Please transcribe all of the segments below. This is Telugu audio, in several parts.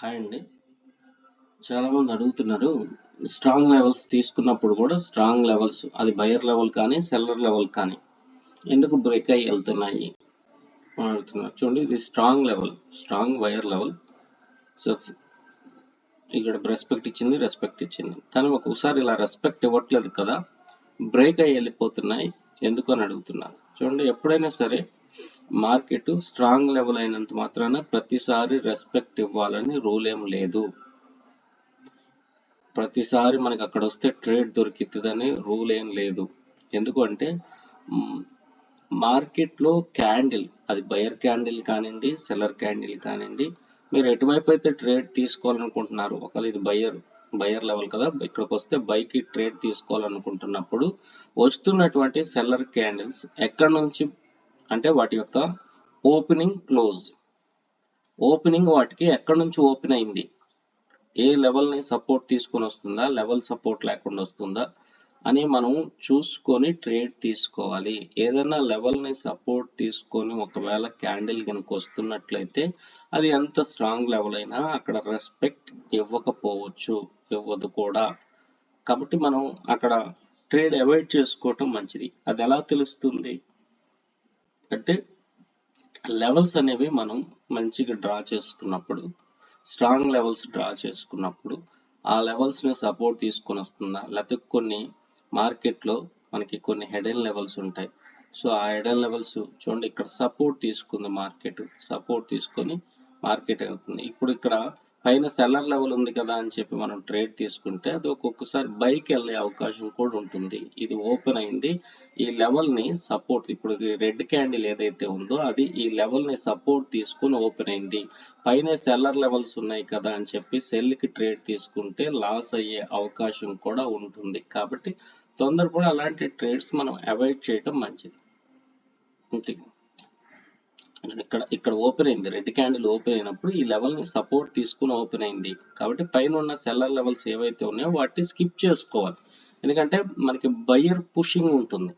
హాయ్ అండి. చాలా మంది అడుగుతున్నారు స్ట్రాంగ్ లెవెల్స్ తీసుకున్నప్పుడు కూడా స్ట్రాంగ్ లెవెల్స్ అది బయర్ లెవెల్ కానీ సెల్లర్ లెవెల్ కానీ ఎందుకు బ్రేక్ అయ్యి వెళ్తున్నాయి అడుగుతున్నారు. చూడండి ఇది strong level strong buyer level so ఇక్కడ రెస్పెక్ట్ ఇచ్చింది రెస్పెక్ట్ ఇచ్చింది. కానీ ఒక్కొక్కసారి ఇలా రెస్పెక్ట్ ఇవ్వట్లేదు కదా బ్రేక్ అయ్యి వెళ్ళిపోతున్నాయి ఎందుకు అని అడుగుతున్నారు. చూడండి ఎప్పుడైనా సరే మార్కెట్ స్ట్రాంగ్ లెవెల్ అయినంత మాత్రాన ప్రతిసారి రెస్పెక్ట్ ఇవ్వాలని రూల్ ఏం లేదు. ప్రతిసారి మనకి అక్కడ వస్తే ట్రేడ్ దొరికితుందని రూల్ ఏం లేదు. ఎందుకంటే మార్కెట్లో క్యాండిల్ అది బయర్ క్యాండిల్ కానివ్వండి సెల్లర్ క్యాండిల్ కానివ్వండి మీరు ఎటువైపు అయితే ట్రేడ్ తీసుకోవాలనుకుంటున్నారు ఒకవేళ ఇది బయర్ బయర్ లెవెల్ కదా ఇక్కడికి వస్తే బైకి ట్రేడ్ తీసుకోవాలనుకుంటున్నప్పుడు వస్తున్నటువంటి సెల్లర్ క్యాండిల్స్ ఎక్కడి నుంచి అంటే వాటి యొక్క ఓపెనింగ్ క్లోజ్ ఓపెనింగ్ వాటికి ఎక్కడి నుంచి ఓపెన్ అయింది? ఏ లెవెల్ని సపోర్ట్ తీసుకొని వస్తుందా? లెవెల్ సపోర్ట్ లేకుండా వస్తుందా? అని మనం చూసుకొని ట్రేడ్ తీసుకోవాలి. ఏదైనా లెవెల్ని సపోర్ట్ తీసుకొని ఒకవేళ క్యాండిల్ కనుక వస్తున్నట్లయితే అది ఎంత స్ట్రాంగ్ లెవెల్ అయినా అక్కడ రెస్పెక్ట్ ఇవ్వకపోవచ్చు ఇవ్వదు కూడా. కాబట్టి మనం అక్కడ ట్రేడ్ అవాయిడ్ చేసుకోవటం మంచిది. అది ఎలా తెలుస్తుంది? అంటే లెవెల్స్ అనేవి మనం మంచిగా డ్రా చేసుకున్నప్పుడు స్ట్రాంగ్ లెవెల్స్ డ్రా చేసుకున్నప్పుడు ఆ లెవెల్స్ని సపోర్ట్ తీసుకొని వస్తుందా? లేకపోతే కొన్ని మార్కెట్లో మనకి కొన్ని హెడెన్ లెవెల్స్ ఉంటాయి. సో ఆ హెడెన్ లెవెల్స్ చూడండి ఇక్కడ సపోర్ట్ తీసుకుంది మార్కెట్ సపోర్ట్ తీసుకొని మార్కెట్ వెళ్తుంది. ఇప్పుడు ఇక్కడ పైన సెల్లర్ లెవెల్ ఉంది కదా అని చెప్పి మనం ట్రేడ్ తీసుకుంటే అది ఒక్కొక్కసారి బైక్ వెళ్ళే అవకాశం కూడా ఉంటుంది. ఇది ఓపెన్ అయింది. ఈ లెవెల్ని సపోర్ట్ ఇప్పుడు రెడ్ క్యాండిల్ ఏదైతే ఉందో అది ఈ లెవెల్ని సపోర్ట్ తీసుకుని ఓపెన్ అయింది. పైన సెల్లర్ లెవెల్స్ ఉన్నాయి కదా అని చెప్పి సెల్కి ట్రేడ్ తీసుకుంటే లాస్ అయ్యే అవకాశం కూడా ఉంటుంది. కాబట్టి తొందరపడి అలాంటి ట్రేడ్స్ మనం అవాయిడ్ చేయటం మంచిది. అంతే ఇక్కడ ఇక్కడ ఓపెన్ అయింది. రెడ్ క్యాండిల్ ఓపెన్ అయినప్పుడు ఈ లెవెల్ని సపోర్ట్ తీసుకుని ఓపెన్ అయింది. కాబట్టి పైన ఉన్న సెల్లర్ లెవెల్స్ ఏవైతే ఉన్నాయో వాటిని స్కిప్ చేసుకోవాలి. ఎందుకంటే మనకి బయ్యర్ పుషింగ్ ఉంటుంది.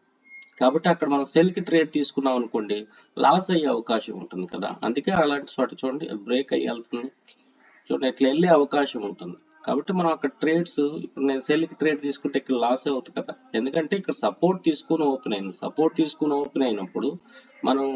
కాబట్టి అక్కడ మనం సెల్కి ట్రేడ్ తీసుకున్నాం అనుకోండి లాస్ అయ్యే అవకాశం ఉంటుంది కదా. అందుకే అలాంటి చోట చూడండి బ్రేక్ అయ్యి వెళ్తుంది. చూడండి ఇట్లా వెళ్ళే అవకాశం ఉంటుంది. కాబట్టి మనం అక్కడ ట్రేడ్స్ ఇప్పుడు నేను సెల్కి ట్రేడ్ తీసుకుంటే ఇక్కడ లాస్ అవుతుంది కదా. ఎందుకంటే ఇక్కడ సపోర్ట్ తీసుకుని ఓపెన్ అయింది. సపోర్ట్ తీసుకుని ఓపెన్ అయినప్పుడు మనం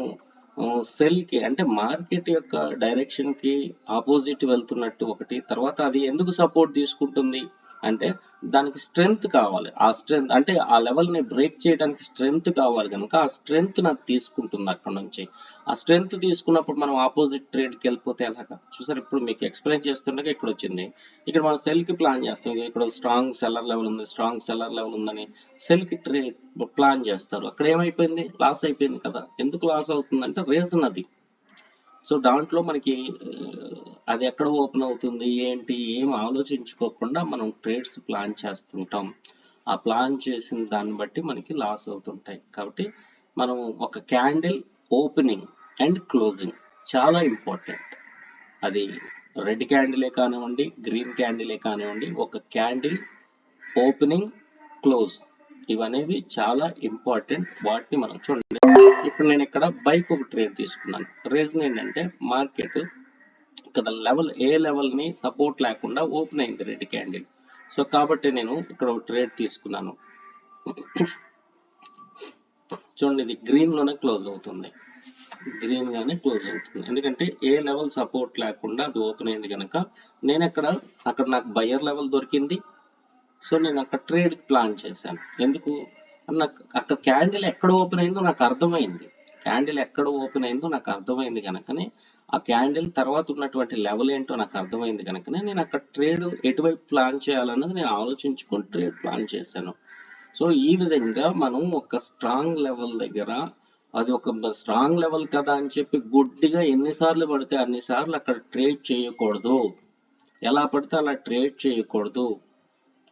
సెల్కి అంటే మార్కెట్ యొక్క డైరెక్షన్కి ఆపోజిట్ వెళ్తున్నట్టు ఒకటి తర్వాత అది ఎందుకు సపోర్ట్ తీసుకుంటుంది? అంటే దానికి స్ట్రెంగ్త్ కావాలి. ఆ స్ట్రెంగ్త్ అంటే ఆ లెవెల్ని బ్రేక్ చేయడానికి స్ట్రెంగ్త్ కావాలి కనుక ఆ స్ట్రెంగ్త్ నాకు తీసుకుంటుంది అక్కడ నుంచి. ఆ స్ట్రెంగ్త్ తీసుకున్నప్పుడు మనం ఆపోజిట్ ట్రేడ్కి వెళ్ళిపోతే ఎలాగా? చూసారు ఇప్పుడు మీకు ఎక్స్ప్లెయిన్ చేస్తుండగా ఇక్కడ వచ్చింది. ఇక్కడ మనం సెల్కి ప్లాన్ చేస్తాం. ఇక్కడ స్ట్రాంగ్ సెల్లర్ లెవెల్ ఉంది స్ట్రాంగ్ సెల్లర్ లెవెల్ ఉందని సెల్కి ట్రేడ్ ప్లాన్ చేస్తారు. అక్కడ ఏమైపోయింది? లాస్ అయిపోయింది కదా. ఎందుకు లాస్ అవుతుందంటే రీజన్ అది. సో దాంట్లో మనకి అది ఎక్కడ ఓపెన్ అవుతుంది ఏంటి ఏం ఆలోచించుకోకుండా మనం ట్రేడ్స్ ప్లాన్ చేస్తుంటాం. ఆ ప్లాన్ చేసిన దాన్ని బట్టి మనకి లాస్ అవుతుంటాయి. కాబట్టి మనం ఒక క్యాండిల్ ఓపెనింగ్ అండ్ క్లోజింగ్ చాలా ఇంపార్టెంట్. అది రెడ్ క్యాండిలే కానివ్వండి గ్రీన్ క్యాండిలే కానివ్వండి ఒక క్యాండిల్ ఓపెనింగ్ క్లోజ్ ఇవనేవి చాలా ఇంపార్టెంట్ వాటిని మనం చూడండి. ఇప్పుడు నేను ఇక్కడ బైక్ ఒక ట్రేడ్ తీసుకున్నాను. రీజన్ ఏంటంటే మార్కెట్ ఇక్కడ లెవెల్ ఏ లెవెల్ని సపోర్ట్ లేకుండా ఓపెన్ అయింది రెడ్ క్యాండిల్. సో కాబట్టి నేను ఇక్కడ ఒక ట్రేడ్ తీసుకున్నాను. చూడండి ఇది గ్రీన్లోనే క్లోజ్ అవుతుంది. గ్రీన్ గానే క్లోజ్ అవుతుంది. ఎందుకంటే ఏ లెవెల్ సపోర్ట్ లేకుండా అది ఓపెన్ అయింది కనుక నేను అక్కడ అక్కడ నాకు బయర్ లెవెల్ దొరికింది. సో నేను అక్కడ ట్రేడ్ ప్లాన్ చేశాను. ఎందుకు? నాకు అక్కడ క్యాండిల్ ఎక్కడ ఓపెన్ అయిందో నాకు అర్థమైంది. క్యాండిల్ ఎక్కడ ఓపెన్ అయిందో నాకు అర్థమైంది కనుకనే ఆ క్యాండిల్ తర్వాత ఉన్నటువంటి లెవెల్ ఏంటో నాకు అర్థమైంది కనుకనే నేను అక్కడ ట్రేడ్ ఎటువైపు ప్లాన్ చేయాలన్నది నేను ఆలోచించుకొని ట్రేడ్ ప్లాన్ చేశాను. సో ఈ విధంగా మనం ఒక స్ట్రాంగ్ లెవెల్ దగ్గర అది ఒక స్ట్రాంగ్ లెవెల్ కదా అని చెప్పి గుడ్డిగా ఎన్నిసార్లు పడితే అన్నిసార్లు అక్కడ ట్రేడ్ చేయకూడదు. ఎలా పడితే అలా ట్రేడ్ చేయకూడదు.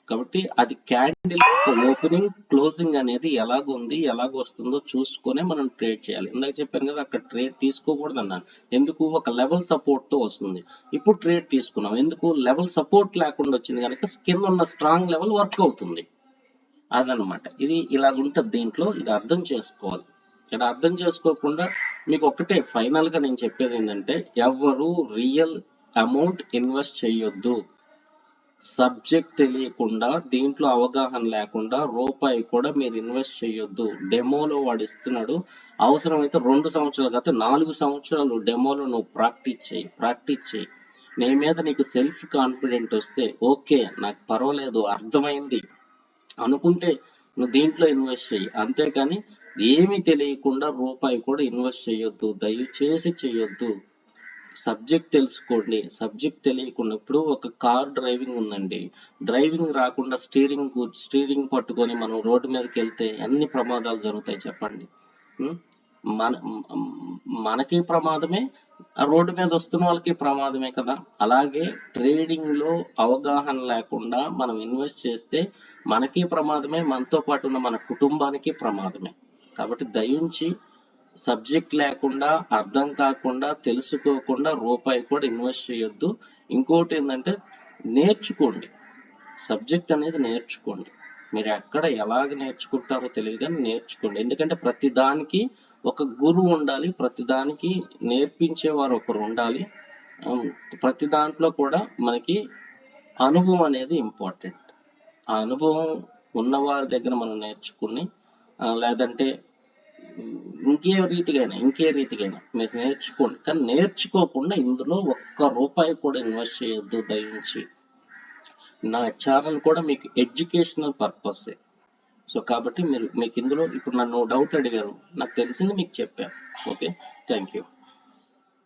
కాబట్టి అది క్యాండిల్ ఓపెనింగ్ క్లోజింగ్ అనేది ఎలాగుంది ఎలాగ వస్తుందో చూసుకునే మనం ట్రేడ్ చేయాలి. ఇందాక చెప్పాను కదా అక్కడ ట్రేడ్ తీసుకోకూడదు అన్నాను. ఎందుకు? ఒక లెవెల్ సపోర్ట్తో వస్తుంది. ఇప్పుడు ట్రేడ్ తీసుకున్నాం. ఎందుకు? లెవెల్ సపోర్ట్ లేకుండా వచ్చింది కనుక కింద ఉన్న స్ట్రాంగ్ లెవెల్ వర్క్ అవుతుంది. అదనమాట ఇది ఇలాగుంటది దీంట్లో. ఇది అర్థం చేసుకోవాలి. ఇక్కడ అర్థం చేసుకోకుండా మీకు ఒక్కటే ఫైనల్గా నేను చెప్పేది ఏంటంటే ఎవరు రియల్ అమౌంట్ ఇన్వెస్ట్ చేయొద్దు. సబ్జెక్ట్ తెలియకుండా దీంట్లో అవగాహన లేకుండా రూపాయి కూడా మీరు ఇన్వెస్ట్ చేయొద్దు. డెమోలో వాడు ఇస్తున్నాడు. అవసరమైతే రెండు సంవత్సరాలు కాదు నాలుగు సంవత్సరాలు డెమోలో నువ్వు ప్రాక్టీస్ చేయి ప్రాక్టీస్ చేయి. నీ మీద నీకు సెల్ఫ్ కాన్ఫిడెంట్ వస్తే ఓకే నాకు పర్వాలేదు అర్థమైంది. అనుకుంటే నువ్వు దీంట్లో ఇన్వెస్ట్ చేయి. అంతేకాని ఏమీ తెలియకుండా రూపాయి కూడా ఇన్వెస్ట్ చేయొద్దు. దయచేసి చేయొద్దు. సబ్జెక్ట్ తెలుసుకోండి. సబ్జెక్ట్ తెలియకుండా ఇప్పుడు ఒక కార్ డ్రైవింగ్ ఉందండి. డ్రైవింగ్ రాకుండా స్టీరింగ్ స్టీరింగ్ పట్టుకొని మనం రోడ్డు మీదకి వెళ్తే ఎన్ని ప్రమాదాలు జరుగుతాయి చెప్పండి? మన మనకి ప్రమాదమే ఆ రోడ్డు మీద వస్తున్న వాళ్ళకి ప్రమాదమే కదా. అలాగే ట్రేడింగ్లో అవగాహన లేకుండా మనం ఇన్వెస్ట్ చేస్తే మనకి ప్రమాదమే మనతో పాటు ఉన్న మన కుటుంబానికి ప్రమాదమే. కాబట్టి దయించి సబ్జెక్ట్ లేకుండా అర్థం కాకుండా తెలుసుకోకుండా రూపాయి కూడా ఇన్వెస్ట్ చేయొద్దు. ఇంకోటి ఏంటంటే నేర్చుకోండి. సబ్జెక్ట్ అనేది నేర్చుకోండి. మీరు ఎక్కడ ఎలాగ నేర్చుకుంటారో తెలియదు కానీ నేర్చుకోండి. ఎందుకంటే ప్రతి దానికి ఒక గురువు ఉండాలి ప్రతి దానికి నేర్పించేవారు ఒకరు ఉండాలి. ప్రతి దాంట్లో కూడా మనకి అనుభవం అనేది ఇంపార్టెంట్ ఆ అనుభవం ఉన్నవారి దగ్గర మనం నేర్చుకుని లేదంటే ఇంకే రీతిగైనా ఇంకే రీతిగైనా మీరు నేర్చుకోండి. కానీ నేర్చుకోకుండా ఇందులో ఒక్క రూపాయి కూడా ఇన్వెస్ట్ చేయొద్దు దయించి. నా ఛానల్ కూడా మీకు ఎడ్యుకేషనల్ పర్పస్ సో కాబట్టి మీరు మీకు ఇందులో ఇప్పుడు నన్ను డౌట్ అడిగారు. నాకు తెలిసింది మీకు చెప్పాను. Okay thank you